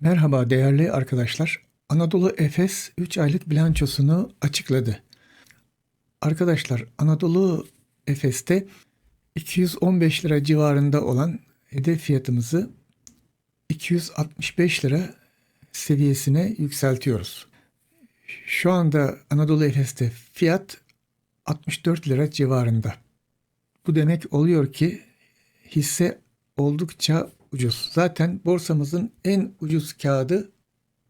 Merhaba değerli arkadaşlar. Anadolu Efes 3 aylık bilançosunu açıkladı. Arkadaşlar Anadolu Efes'te 215 lira civarında olan hedef fiyatımızı 265 lira seviyesine yükseltiyoruz. Şu anda Anadolu Efes'te fiyat 64 lira civarında. Bu demek oluyor ki hisse oldukça ucuz. Zaten borsamızın en ucuz kağıdı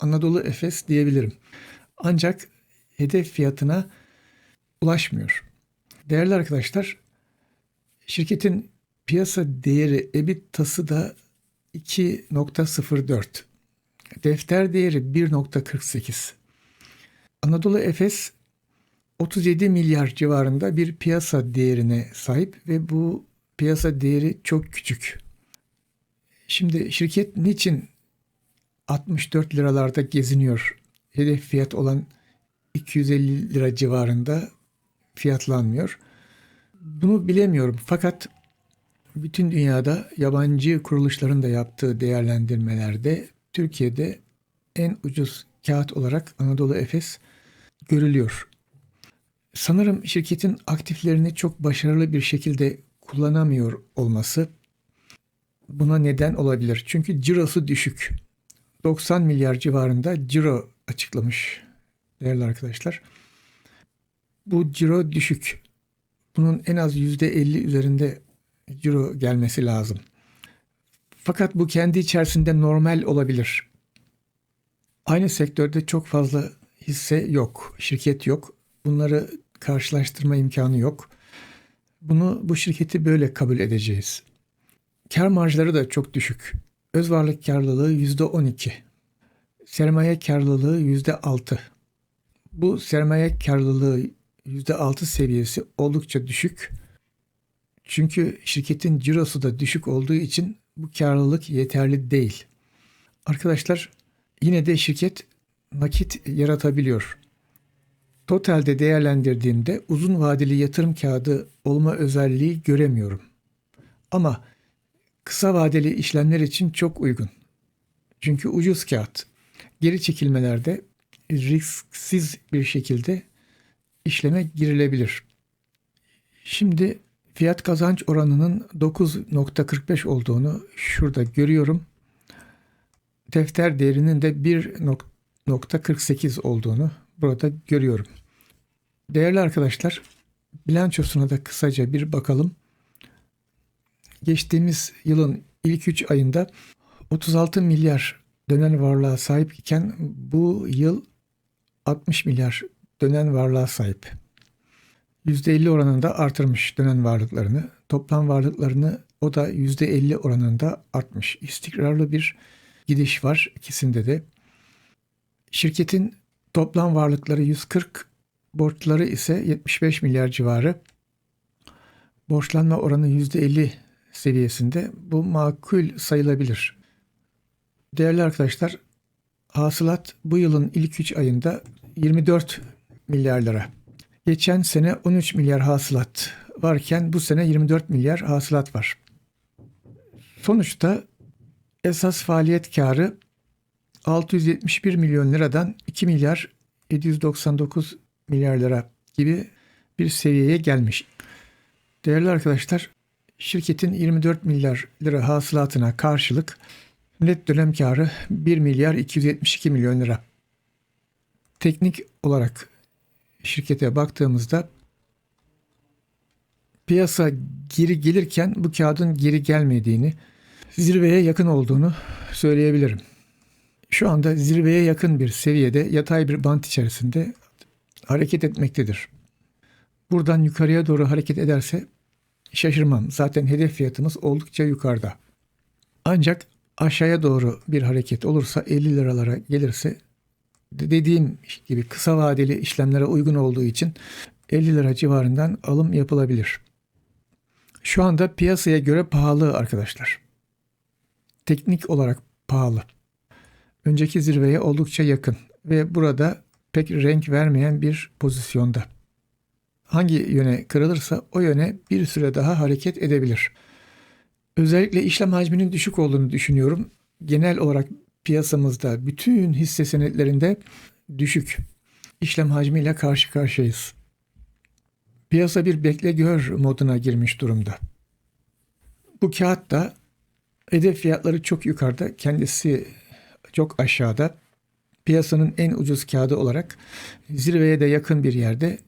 Anadolu Efes diyebilirim. Ancak hedef fiyatına ulaşmıyor. Değerli arkadaşlar, şirketin piyasa değeri EBITDA'sı da 2.04. Defter değeri 1.48. Anadolu Efes 37 milyar civarında bir piyasa değerine sahip ve bu piyasa değeri çok küçük. Şimdi şirket niçin 64 liralarda geziniyor? Hedef fiyat olan 250 lira civarında fiyatlanmıyor. Bunu bilemiyorum fakat bütün dünyada yabancı kuruluşların da yaptığı değerlendirmelerde Türkiye'de en ucuz kağıt olarak Anadolu Efes görülüyor. Sanırım şirketin aktiflerini çok başarılı bir şekilde kullanamıyor olması buna neden olabilir. Çünkü cirosu düşük. 90 milyar civarında ciro açıklamış değerli arkadaşlar. Bu ciro düşük. Bunun en az %50 üzerinde ciro gelmesi lazım. Fakat bu kendi içerisinde normal olabilir. Aynı sektörde çok fazla hisse yok, şirket yok. Bunları karşılaştırma imkanı yok. Bunu bu şirketi böyle kabul edeceğiz. Kar marjları da çok düşük. Öz varlık karlılığı %12. Sermaye karlılığı %6. Bu sermaye karlılığı %6 seviyesi oldukça düşük. Çünkü şirketin cirosu da düşük olduğu için bu karlılık yeterli değil. Arkadaşlar yine de şirket nakit yaratabiliyor. Totalde değerlendirdiğimde uzun vadeli yatırım kağıdı olma özelliği göremiyorum. Ama kısa vadeli işlemler için çok uygun. Çünkü ucuz kağıt. Geri çekilmelerde risksiz bir şekilde işleme girilebilir. Şimdi fiyat kazanç oranının 9.45 olduğunu şurada görüyorum. Defter değerinin de 1.48 olduğunu burada görüyorum. Değerli arkadaşlar, bilançosuna da kısaca bir bakalım. Geçtiğimiz yılın ilk 3 ayında 36 milyar dönen varlığa sahip iken bu yıl 60 milyar dönen varlığa sahip. %50 oranında artırmış dönen varlıklarını. Toplam varlıklarını o da %50 oranında artmış. İstikrarlı bir gidiş var ikisinde de. Şirketin toplam varlıkları 140, borçları ise 75 milyar civarı. Borçlanma oranı %50 seviyesinde. Bu makul sayılabilir. Değerli arkadaşlar, hasılat bu yılın ilk 3 ayında 24 milyar lira. Geçen sene 13 milyar hasılat varken bu sene 24 milyar hasılat var. Sonuçta esas faaliyet karı 671 milyon liradan 2 milyar 799 milyar lira gibi bir seviyeye gelmiş. Değerli arkadaşlar, şirketin 24 milyar lira hasılatına karşılık net dönem karı 1 milyar 272 milyon lira. Teknik olarak şirkete baktığımızda piyasa geri gelirken bu kağıdın geri gelmediğini, zirveye yakın olduğunu söyleyebilirim. Şu anda zirveye yakın bir seviyede yatay bir bant içerisinde hareket etmektedir. Buradan yukarıya doğru hareket ederse şaşırmam. Zaten hedef fiyatımız oldukça yukarıda. Ancak aşağıya doğru bir hareket olursa 50 liralara gelirse dediğim gibi kısa vadeli işlemlere uygun olduğu için 50 lira civarından alım yapılabilir. Şu anda piyasaya göre pahalı arkadaşlar. Teknik olarak pahalı. Önceki zirveye oldukça yakın ve burada pek renk vermeyen bir pozisyonda. Hangi yöne kırılırsa o yöne bir süre daha hareket edebilir. Özellikle işlem hacminin düşük olduğunu düşünüyorum. Genel olarak piyasamızda bütün hisse senetlerinde düşük işlem hacmiyle karşı karşıyayız. Piyasa bir bekle gör moduna girmiş durumda. Bu kağıt da hedef fiyatları çok yukarıda, kendisi çok aşağıda. Piyasanın en ucuz kağıdı olarak zirveye de yakın bir yerde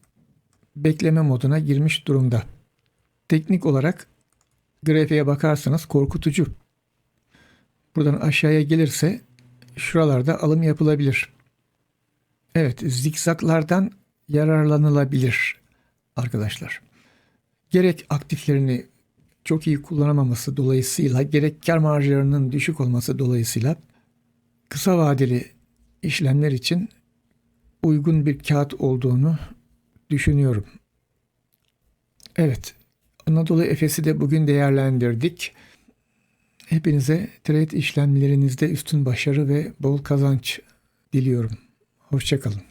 bekleme moduna girmiş durumda. Teknik olarak grafiğe bakarsanız korkutucu. Buradan aşağıya gelirse şuralarda alım yapılabilir. Evet, zikzaklardan yararlanılabilir arkadaşlar. Gerek aktiflerini çok iyi kullanamaması dolayısıyla gerek kar marjlarının düşük olması dolayısıyla kısa vadeli işlemler için uygun bir kağıt olduğunu düşünüyorum. Evet, Anadolu Efes'i de bugün değerlendirdik. Hepinize trade işlemlerinizde üstün başarı ve bol kazanç diliyorum. Hoşçakalın.